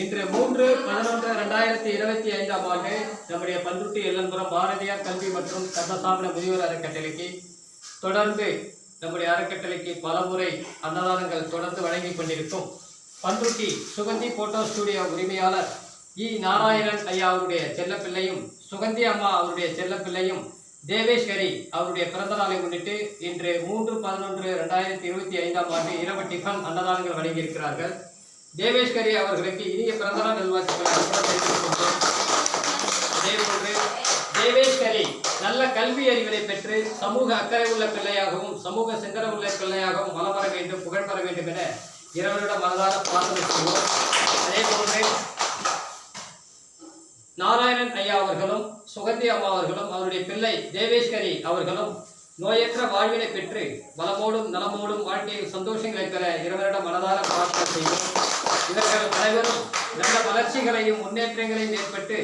இன்று மூன்று பதினொன்று இரண்டாயிரத்தி இருபத்தி ஐந்தாம் ஆண்டு நம்முடைய பந்துட்டி எல்லன்புரம் பாரதியார் கல்வி மற்றும் கர்மசாமன முதியோர் அறக்கட்டளைக்கு தொடர்ந்து நம்முடைய அறக்கட்டளைக்கு பலமுறை அன்னதானங்கள் தொடர்ந்து வழங்கி கொண்டிருக்கும் பந்துட்டி சுகந்தி போட்டோ ஸ்டுடியோ உரிமையாளர் இ நாராயணன் ஐயா அவருடைய செல்லப்பிள்ளையும் சுகந்தி அம்மா அவருடைய செல்லப்பிள்ளையும் தேவேஸ்வரி அவருடைய பிறந்த நாளை முன்னிட்டு இன்று மூன்று பதினொன்று ரெண்டாயிரத்தி இருபத்தி ஐந்தாம் ஆண்டு இரவு டிஃபன் அன்னதானங்கள் வழங்கியிருக்கிறார்கள். தேவேஷ்கரி அவர்களுக்கு இனிய பிறந்தநாள் நல்வாழ்த்துக்களை. அதேபோன்று தேவேஷ்கரி நல்ல கல்வி அறிவினை பெற்று சமூக அக்கறை உள்ள பிள்ளையாகவும் சமூக சிந்தனை உள்ள பிள்ளையாகவும் வளம் வர வேண்டும் புகழ் பெற வேண்டும் என இறைவனிடம் மனதார பிரார்த்தனை செய்வோம். அதேபோன்று நாராயணன் ஐயா அவர்களும் சுகந்தி அம்மா அவர்களும் அவருடைய பிள்ளை தேவேஷ்கரி அவர்களும் நோயற்ற வாழ்வினை பெற்று வளமோடும் நலமோடும் வாழ்க்கையில் சந்தோஷங்களை பெற இறைவனிடம் மனதார பிரார்த்தனை செய்வோம். இவர்கள் அனைவரும் நல்ல வளர்ச்சிகளையும் முன்னேற்றங்களையும் ஏற்பட்டு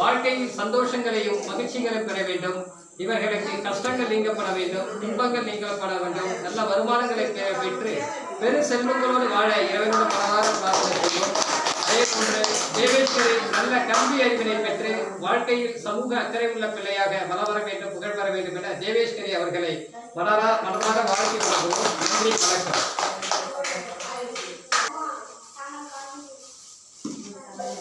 வாழ்க்கையில் சந்தோஷங்களையும் மகிழ்ச்சிகளையும் பெற வேண்டும். இவர்களுக்கு கஷ்டங்கள் நீங்கப்பட வேண்டும் துன்பங்கள் நீங்கப்பட வேண்டும் நல்ல வருமானங்களை பெற்று பெரு செல்வங்களோடு வாழ இறைவனோட மனதார பிரார்த்தனை செய்வோம். அதேபோன்று தேவேஸ்வரி நல்ல கல்வி அறிவினை பெற்று வாழ்க்கையில் சமூக அக்கறை உள்ள பிள்ளையாக வளம் வர வேண்டும் புகழ் பெற வேண்டும் என தேவேஸ்வரி அவர்களை மனதா மனதாக வாழ்க்கை நன்றி வணக்கம்.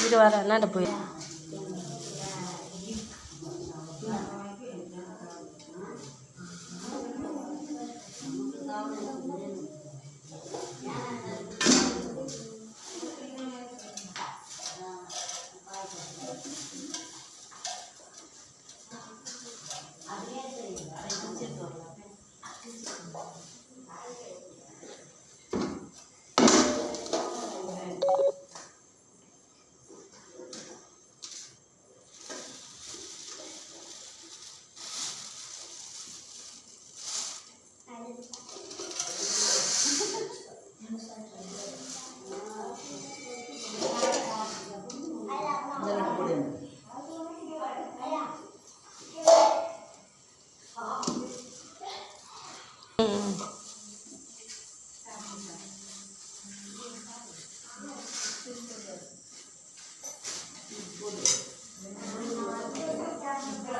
இரு வர என்னட்டு போயிடும் Thank you.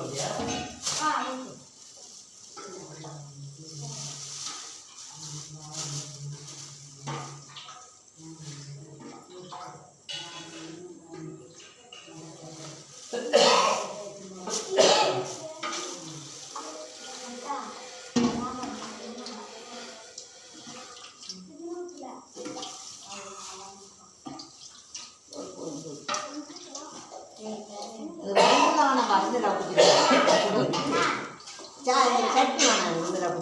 아, 이거 뭐 맨날 하는 거 아니더라고. சட்னி வேணாம்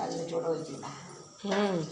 அதில் சுட வச்சுக்கலாம் ம்.